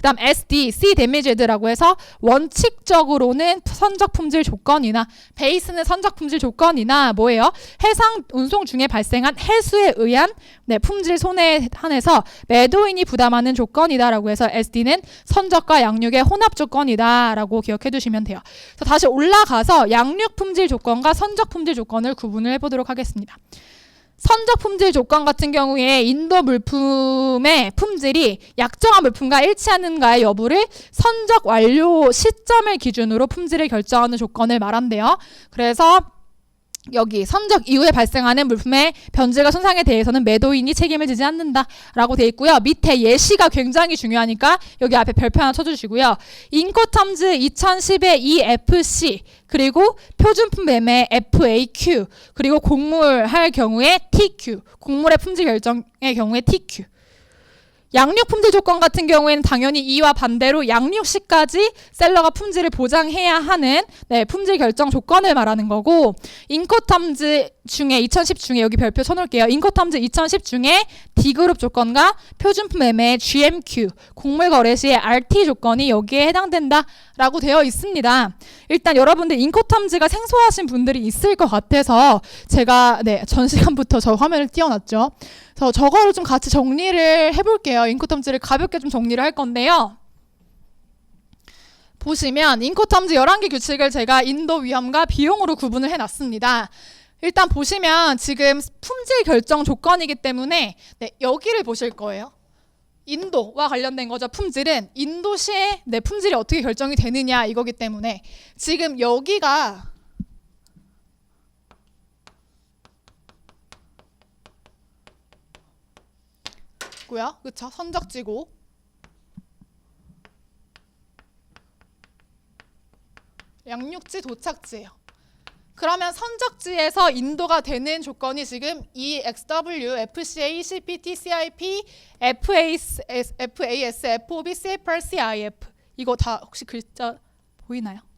그다음 SD, C 데미지드라고 해서 원칙적으로는 선적 품질 조건이나 베이스는 선적 품질 조건이나 뭐예요? 해상 운송 중에 발생한 해수에 의한 네, 품질 손해에 한해서 매도인이 부담하는 조건이다라고 해서 SD는 선적과 양육의 혼합 조건이다라고 기억해 두시면 돼요. 다시 올라가서 양육 품질 조건과 선적 품질 조건을 구분을 해보도록 하겠습니다. 선적 품질 조건 같은 경우에 인도 물품의 품질이 약정한 물품과 일치하는가의 여부를 선적 완료 시점을 기준으로 품질을 결정하는 조건을 말한대요. 그래서 여기 선적 이후에 발생하는 물품의 변질과 손상에 대해서는 매도인이 책임을 지지 않는다라고 돼 있고요. 밑에 예시가 굉장히 중요하니까 여기 앞에 별표 하나 쳐주시고요. 인코텀즈 2010의 EFC 그리고 표준품 매매 FAQ 그리고 곡물 할 경우에 TQ 곡물의 품질 결정의 경우에 TQ 양육 품질 조건 같은 경우에는 당연히 이와 반대로 양육 시까지 셀러가 품질을 보장해야 하는 네, 품질 결정 조건을 말하는 거고 인코텀즈 중에 2010 중에 여기 별표 쳐놓을게요. 인코텀즈 2010 중에 D그룹 조건과 표준품 매매 GMQ 곡물 거래 시의 RT 조건이 여기에 해당된다라고 되어 있습니다. 일단 여러분들 인코텀즈가 생소하신 분들이 있을 것 같아서 제가 네, 전 시간부터 저 화면을 띄워놨죠. 그래서 저거를 좀 같이 정리를 해볼게요. 인코텀즈를 가볍게 좀 정리를 할 건데요. 보시면 인코텀즈 11개 규칙을 제가 인도 위험과 비용으로 구분을 해놨습니다. 일단 보시면 지금 품질 결정 조건이기 때문에 네, 여기를 보실 거예요. 인도와 관련된 거죠. 품질은 인도시의 내 품질이 어떻게 결정이 되느냐 이거기 때문에 지금 여기가 고요. 그쵸? 선적지고 양육지 도착지예요. 그러면 선적지에서 인도가 되는 조건이 지금 EXW, FCA, CPT, CIP, FAS, FAS, FOB, CFR, CIF 이거 다 혹시 글자 보이나요?